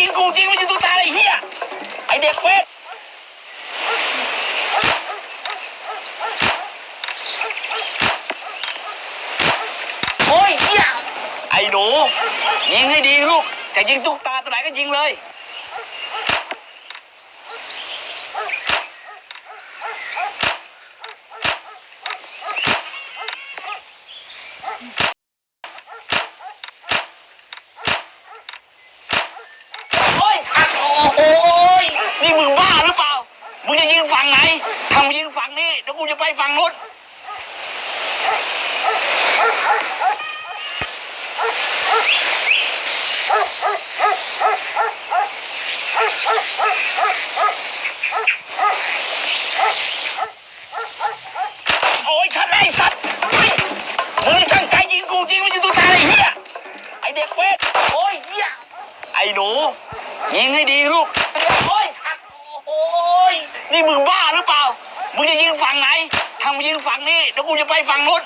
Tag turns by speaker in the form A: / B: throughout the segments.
A: ยิงกูยิงมันอยู่ตัวตายไอ้เหี้ยไอ้เด็กเวทโอ้ยเหี้ยไอ้หนูยิงให้ดีลูกจะยิงตุ๊กตาตัวไหนก็ยิงเลย โอ้ยสัตว์โอ้โหยนี่มึงบ้าหรือเปล่า มึงจะยิงฝั่งไหนถ้ามึงยิงฝั่งนี้เดี๋ยวกู จะไปฝั่งนู้นโอ้ยชัดไอ้สัตว์ไปมึงตั้งใจยิงกูยิงมันอยู่ตัวตายไอ้เหี้ยไอ้เด็กเวทโอ้ยเหี้ย ไอ้หนูยิงให้ดีลูก โอ้ยสัตว์โอ้ยนี่มึงบ้าหรือเปล่า มึงจะยิงฝั่งไหนถ้า มึงยิงฝั่งนี้เดี๋ยวกูจะไปฝั่งนู้น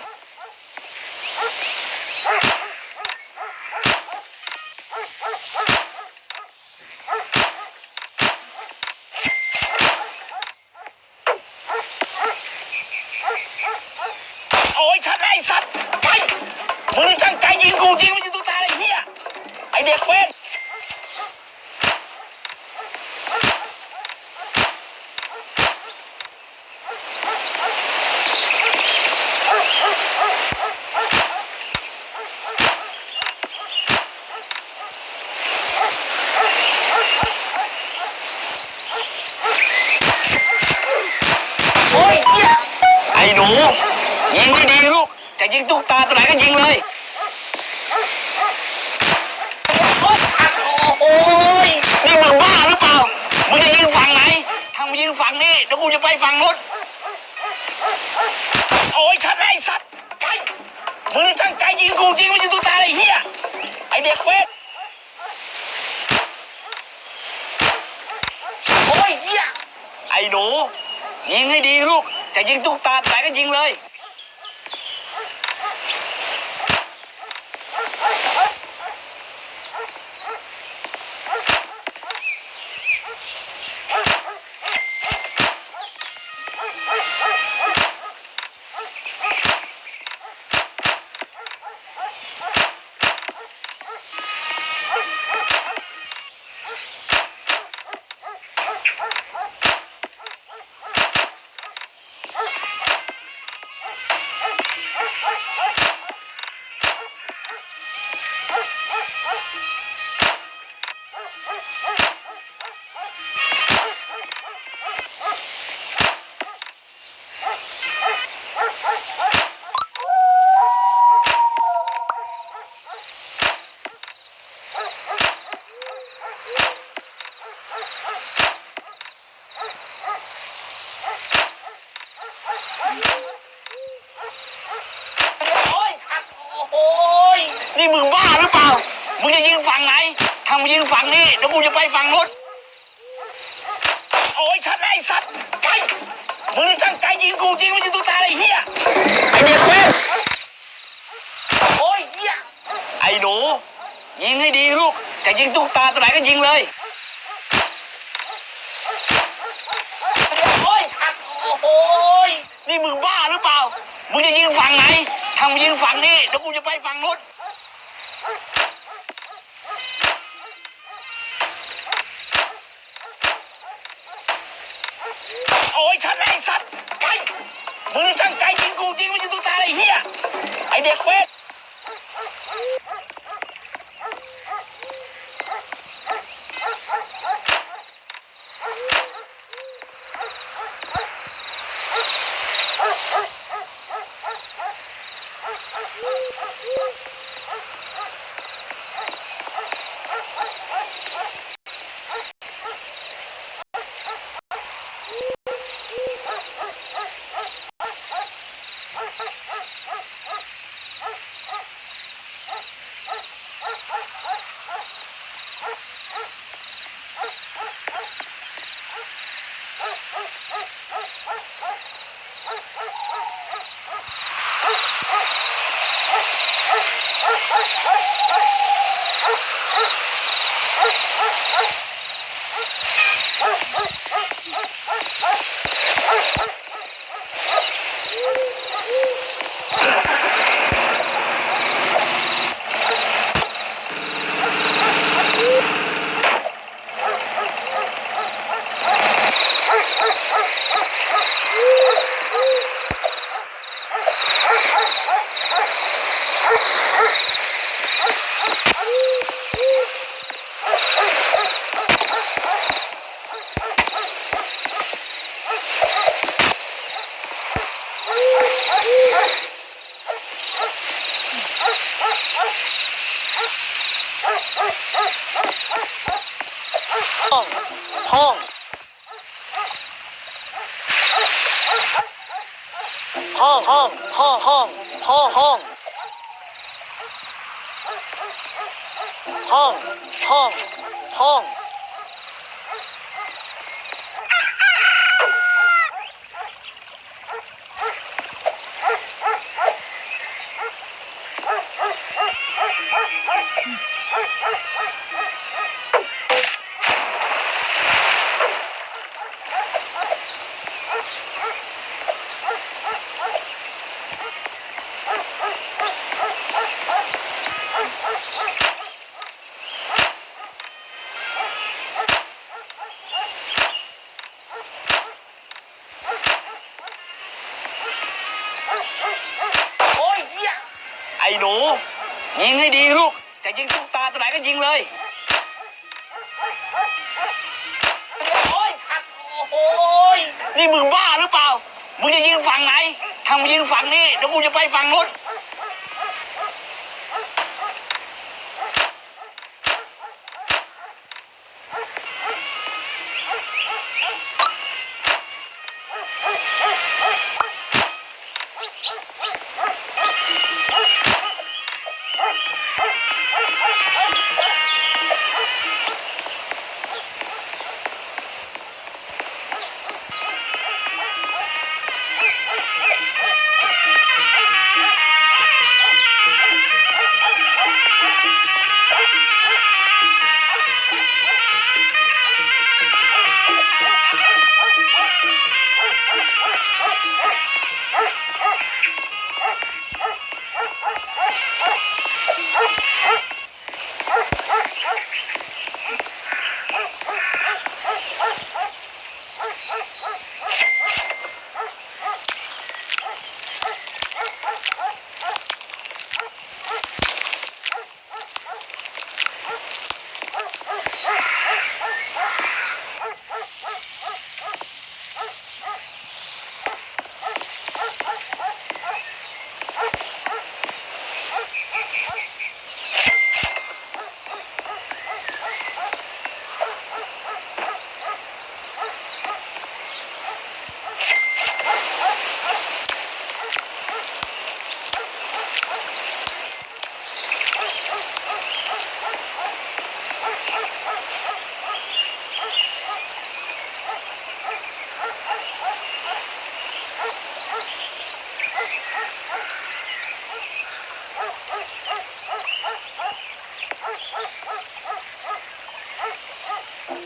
A: จะยิงตุ๊กตาตัวไหนก็ยิงเลย โอ้ยนี่มึงบ้าหรือเปล่า มึงจะยิงฝั่งไหนถ้ามึงยิงฝั่งนี้เดี๋ยวกูจะไปฝั่งนู้นโอ้ยชัดไอ้สัตว์ไมึงตั้งใจยิงกูยิงมันอยู่ตัวตาไอ้เหี้ย ไอ้เด็กเวทโอ้ยเหี้ย ไอ้หนู ยิงให้ดีลูก จะยิงตุ๊กตาไหนก็ยิงเลย ลูกยิงตุ๊กตาตัวไหนก็ยิงเลยโอ้ยสัตว์โอ้ยนี่มึงบ้าหรือเปล่า มึงจะยิงฝั่งไหนถ้ามึงยิงฝั่งนี้เดี๋ยวกูจะไปฝั่งนู้นโอ้ยชัดไอ้สัตว์ไปมึงตั้งใจยิงกูยิงมันอยู่ตัวตาไอ้เหี้ยไอ้เด็กเวท Hurry! Hurry! 펑, 펑, 펑, 펑. นี่มึงบ้าหรือเปล่า มึงจะยิงฝั่งไหนทำมึงยิงฝั่งนี้เดี๋ยวกูจะไปฝั่งนู้น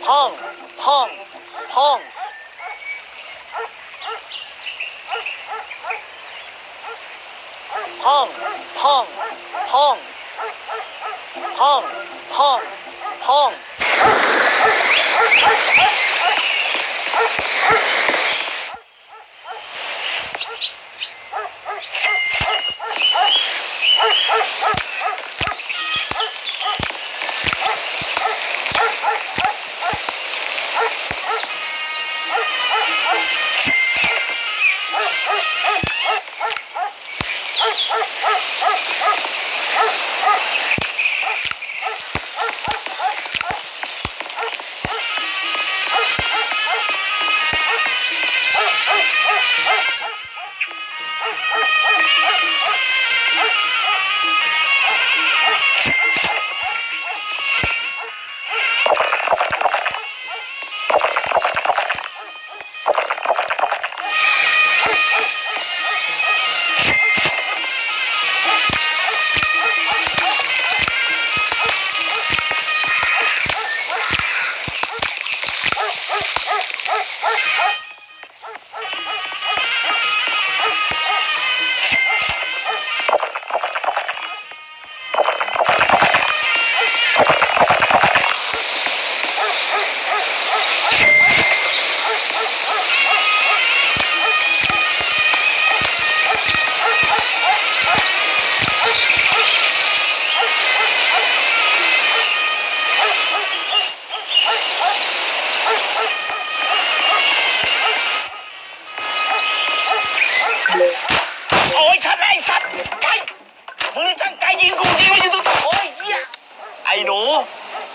B: 펑, 펑, 펑. 펑, 펑, 펑. 펑, 펑,
A: 펑.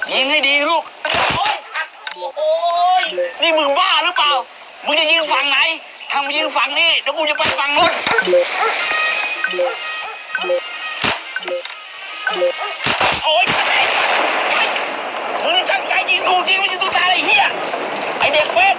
A: ยิงให้ดีลูก โอ้ยสัตว์โอ้ยนี่มึงบ้าหรือเปล่า มึงจะยิงฝั่งไหนถ้ามึงยิงฝั่งนี้เดี๋ยวกูจะไปฝั่งนู้นโอ้ยสัตว์ไอ้สัตว์มึงตั้งใจยิงกูจริงไม่ใช่ตัวตายไอ้เหี้ยไอ้เด็กเวท